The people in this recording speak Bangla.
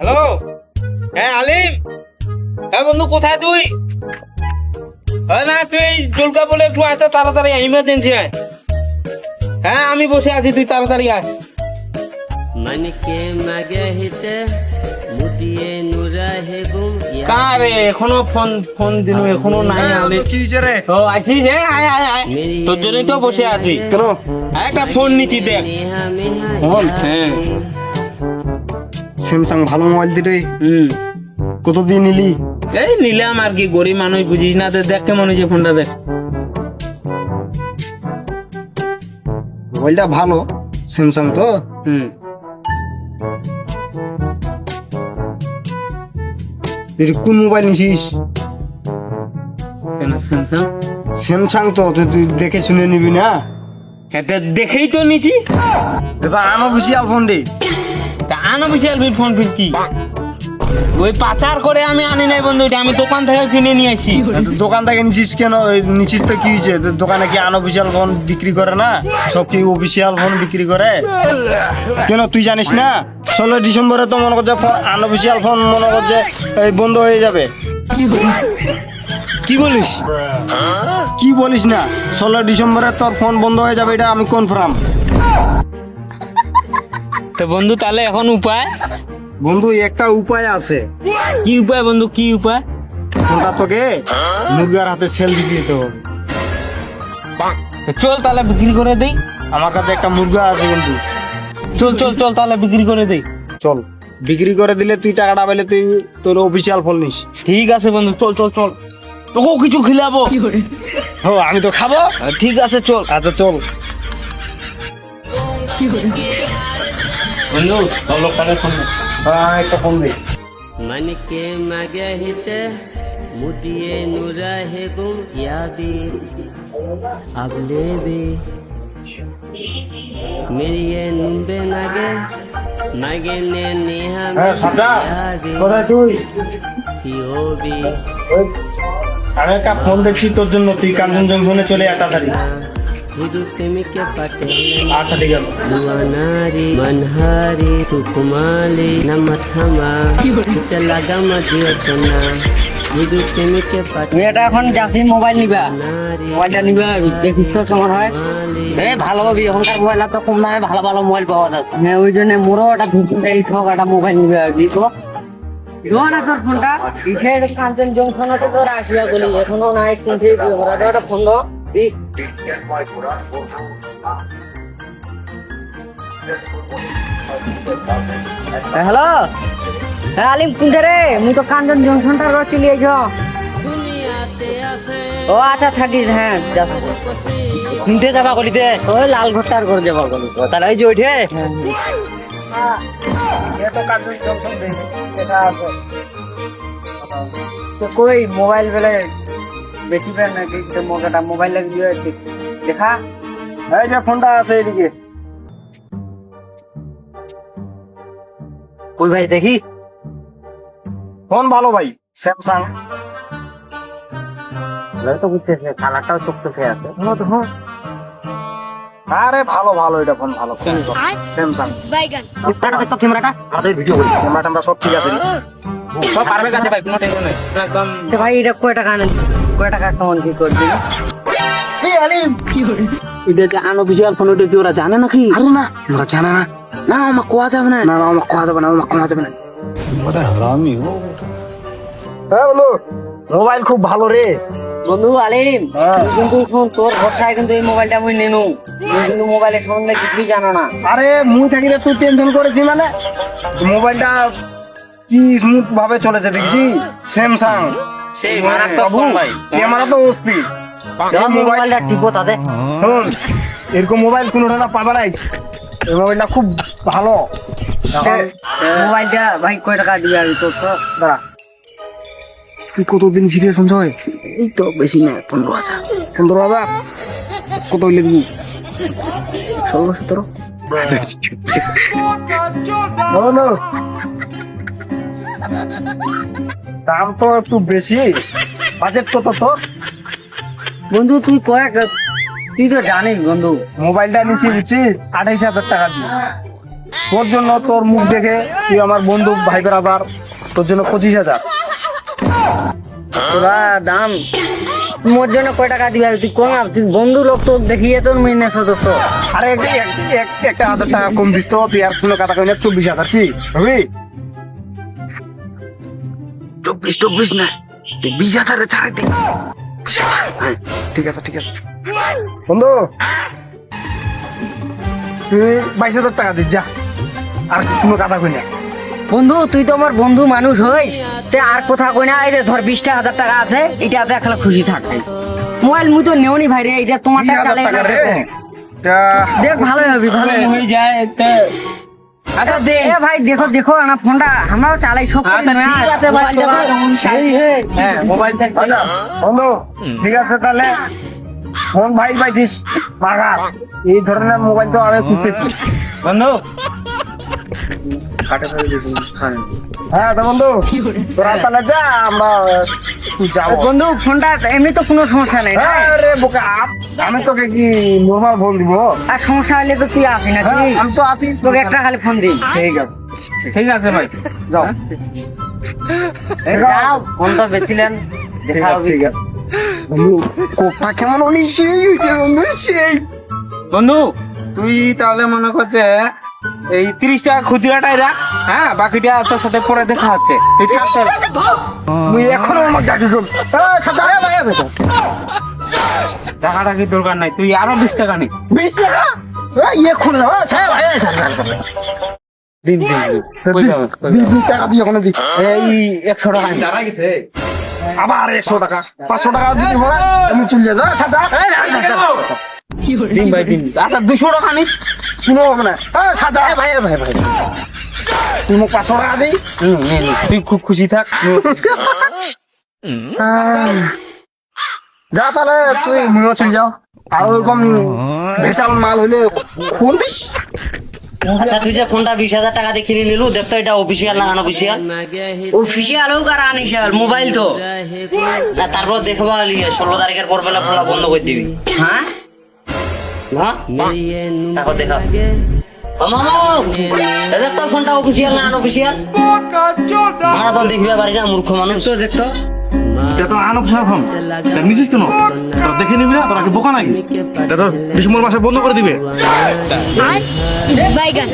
হ্যালো? হ্যাঁ আলিম। হ্যাঁ বন্ধু কোথায় তুই? হ্যাঁ, না তুই জুলকা বলে একটু আয় তাড়াতাড়ি আয় ইমার্জেন্সি আয়। হ্যাঁ আমি বসে আছি তুই তাড়াতাড়ি আয়। মানিকে মাগে হিতে মুদিয়ে নুরাহে গুম কারে এখনও ফোন ফোন দিন এখনও নাই হ্যাঁ, আলে কি বিচারে ও আছি রে হ্যাঁ, আয় আয় আয়। তোর জন্যই তো বসে আছি। কেন একটা ফোন নিচি দেখ। ফোন হ্যাঁ। স্যামসাং ভালো মোবাইল দিলে? হুম। কত দিয়ে নিলি? এই নিলাম আর কি গরিব মানুষ বুঝিস না তো দেখ কেমন হয়েছে ফোনটা দেখ। মোবাইলটা ভালো স্যামসাং তো? হুম। এটা কোন মোবাইল নিছিস? কেন স্যামসাং স্যামসাং তো তুই তুই দেখে শুনে নিবি না? এটা দেখেই তো নিছি। এটা আনঅফিসিয়াল ফোন রে তা আনো বিশাল ফির ফোন ফির কি? ওই পাচার করে আমি আনি নাই বন্ধু এটা আমি দোকান থেকে কিনে নিয়ে আসি। দোকান থেকে নিছিস কেন? নিছিস তো কি হয়েছে? দোকানে কি আনঅফিসিয়াল ফোন বিক্রি করে না? সব কি অফিসিয়াল ফোন বিক্রি করে? কেন তুই জানিস না? ষোলো ডিসেম্বরে তো মনে করছে ফোন আনঅফিসিয়াল ফোন মনে করছে এই বন্ধ হয়ে যাবে। কি বলিস? কি বলিস না? ষোলো ডিসেম্বরে তোর ফোন বন্ধ হয়ে যাবে এটা আমি কনফার্ম তো বন্ধু তাহলে এখন উপায়? বন্ধু একটা উপায় আছে। কি উপায় বন্ধু কি উপায়? ফোনটা তোকে মুরগার হাতে সেল দিতে দিতে হবে। তো চল তাহলে বিক্রি করে দেই। আমার কাছে একটা মুরগা আছে কিন্তু চল চল চল তাহলে বিক্রি করে দেই। চল বিক্রি করে দিলে তুই টাকাটা পেলে তুই তোর অফিসিয়াল ফোন নিস। ঠিক আছে বন্ধু চল চল চল। তোকেও কিছু খিলাবো। ও আমি তো খাব। ঠিক আছে চল। আচ্ছা চল। বন্ধু চলো তাহলে ফোন হ্যাঁ একটা ফোন দে मन के मगहित मुदिए नुरहे गुम यादी अब ले बे मेरी ये नुम्बे नगे नगे ने नेहा হ্যাঁ সাজা यादी কোথায় তুই सिहोबी ওই, আমি একটা ফোন দেখছি তোর জন্য তুই কাঞ্চন জংশনে চলে আয় তাড়াতাড়ি এখন যাচ্ছি মোবাইল নিবা মোবাইলটা নিবা দেখিস তো কেমন হয়। এ ভালো হবে এখনকার মোবাইল তো কম দামে ভালো ভালো মোবাইল পাওয়া যাচ্ছে হ্যাঁ, ওই জন্য মোরও একটা ভীষণ এই একটা মোবাইল নিবা কি তো? ধোয়াটা তোর ফোনটা কাঞ্চন জংশন আছে তোর আসবে বলি এখনও নাই শুনছি ওরা ফোন দাও দি। এ, হ্যালো? হ্যাঁ আলিম কোনটা রে? মুই তো কাঞ্চন জংশনটা রো চলে আইছ। ও আচ্ছা থাকিস হ্যাঁ যা। শুনতে যাবা গলিতে ওই লাল ঘরটার করে যাবা বলি তাহলে এই যে ওইঠে? কই মোবাইল বেলে বেশি নাকি তো মোকাটা মোবাইল লাগিয়ে দেখা। এই যে ফোনটা আছে এদিকে কই ভাই দেখি। ফোন ভালো ভাই স্যামসাং তো বুঝতেছে কালারটাও চকচকে আছে। হ্যাঁ আরে ভালো ভালো এটা ফোন ভালো। স্যামসাং বাইগান। ক্যামেরাটা দেখতো ক্যামেরাটা। আমাদের ভিডিও করি ক্যামেরা ট্যামেরা সব ঠিক আছে। সব পারবে কাছে ভাই কোনো টেনশন নেই। একদম তো ভাই এটা কয় টাকা নেন কয় টাকা কেমন কি করবি? এটা যে আনঅফিসিয়াল ফোন ওটা কি ওরা জানে নাকি? আরে না। জানে না। না আমার কোয়া যাবে না। না না আমার কথা দেবে না আমার কথা দেবে না। হ্যাঁ বন্ধু মোবাইল খুব ভালো রে। বন্ধু আলিম তুই কিন্তু শোন তোর ভরসায় কিন্তু এই মোবাইলটা আমি নেনু। কিন্তু মোবাইলের সম্বন্ধে কিছুই জানো না। আরে মুই থাকিলে তুই টেনশন করেছি মানে? মোবাইলটা কি স্মুথ ভাবে চলেছে দেখছি? স্যামসাং সেই মারাত্মক ফোন ভাই। ক্যামেরা তো অস্থির এই মোবাইলটা টিপো তাতে। শোন, এরকম মোবাইল কোনো টাকা পাবে নাই এই মোবাইলটা খুব ভালো। মোবাইলটা ভাই কয় টাকা দিবে আর তোর তো? দাঁড়া। তুই কতদিন সিরিয়াস সঞ্চয় এই তো বেশি না পনেরো হাজার। পনেরো হাজার? কত হইলে দিবি? ষোলো সতেরো। বলো দাম তো একটু বেশি। বাজেট কত তোর? বন্ধু তুই কয়েক তুই তো জানিস বন্ধু। মোবাইলটা নিছি বুঝছিস আঠাইশ হাজার টাকা দিয়ে। তোর জন্য তোর মুখ দেখে তুই আমার বন্ধু ভাই বেড়াদার তোর জন্য পঁচিশ হাজার। তোরা দাম। মোর জন্য কয় টাকা দিবা তুই কোন তুই বন্ধু লোক তো দেখিয়ে তোর মিনে সদস্য আরে এক- এক- এক- একটা হাজার টাকা কম দিস তো তুই আর কোনো কথা কই না চব্বিশ হাজার কি? হবি চব্বিশ চব্বিশ না। বিশ হাজারে হ্যাঁ। ঠিক আছে ঠিক আছে। বন্ধু তুই বাইশ হাজার টাকা দিস যা। আর কোনো কথা কই না। বন্ধু তুই তো আমার বন্ধু মানুষ হইস। তে আর কোথা কই না এই ধর বিশটা হাজার টাকা আছে এটা দেখলে খুশি থাকবে। মোবাইল মুই তো নেওনি ভাই রে এটা তোমার টাকা রে। দেখ ভালো হবে ভালো হয়ে যায় তা। আচ্ছা দে এ ভাই দেখো দেখো না ফোনটা আমরাও চালাই সব করি আচ্ছা, না। ঠিক আছে ভাই, মোবাইলটা তো তোরা- সেই হে। হ্যাঁ বন্ধু ঠিক আছে তাহলে ফোন ভাই পাইছিস এই ধরনের মোবাইল তো আমি খুঁজতেছি। বন্ধু। হ্যাঁ তো বন্ধু তোরা তাহলে যা আমরা যাব। বন্ধু ফোনটা এমনি তো কোনো সমস্যা নেই না? হ্যাঁ বোকা আমি তোকে কি নর্মাল ফোন দিব? আর সমস্যা হলে তো তুই আসি না হ্যাঁ তুই আমি তো আছি তোকে একটা খালি ফোন দিই। ঠিক আছে। ঠিক আছে ভাই যাও। যাও। ফোন তো বেছিলেন দেখা ঠিক আছে। বন্ধু কোপটা কেমন হলি? সেই বন্ধু সেই। বন্ধু তুই তাহলে মনে করতে এই তিরিশ টাকা খুচরাটাই রাখ। হ্যাঁ বাকিটা তোর সাথে পরে দেখা হচ্ছে। তুই মুই এখনও আমার ডাকি কর। সাথে টাকাটা কি দরকার নাই তুই আরও বিশ টাকা নে। বিশ টাকা? এই, এখন না সাহেব দিন দিন দিন। কই যাবে, কই দি যাবে? দি টাকা দিয়ে ওখানে দি এই একশো টাকা নে। আবার একশো টাকা। পাঁচশো টাকা যদি হয় আমি চলে যাব সাথে দিন ভাই দিন। আচ্ছা দুশো টাকা নিস কোনো হবে না। হ্যাঁ সাথে ভাই ভাই ভাই। তুই মোক পাঁচশো টাকা। তুই খুব খুশি থাক। যা তুই ভেটাল মাল ফোন দিস আচ্ছা এটা মোবাইল তো। তারপর দেখবা ষোলো তারিখের পর বেলা বন্ধ করে দিবি। হ্যাঁ দেখা তো ফোনটা অফিসিয়াল না আনঅফিসিয়াল আমরা তো দেখবে পারি না মূর্খ মানুষ। তো দেখতো। এটা তো আনঅফিসিয়াল ফর্ম এটা নিছিস কেন? তোরা দেখে নিবি না? তোরা কি বোকা নাকি? এটা তো ডিসেম্বর মাসে বন্ধ করে দিবে। বাইগান।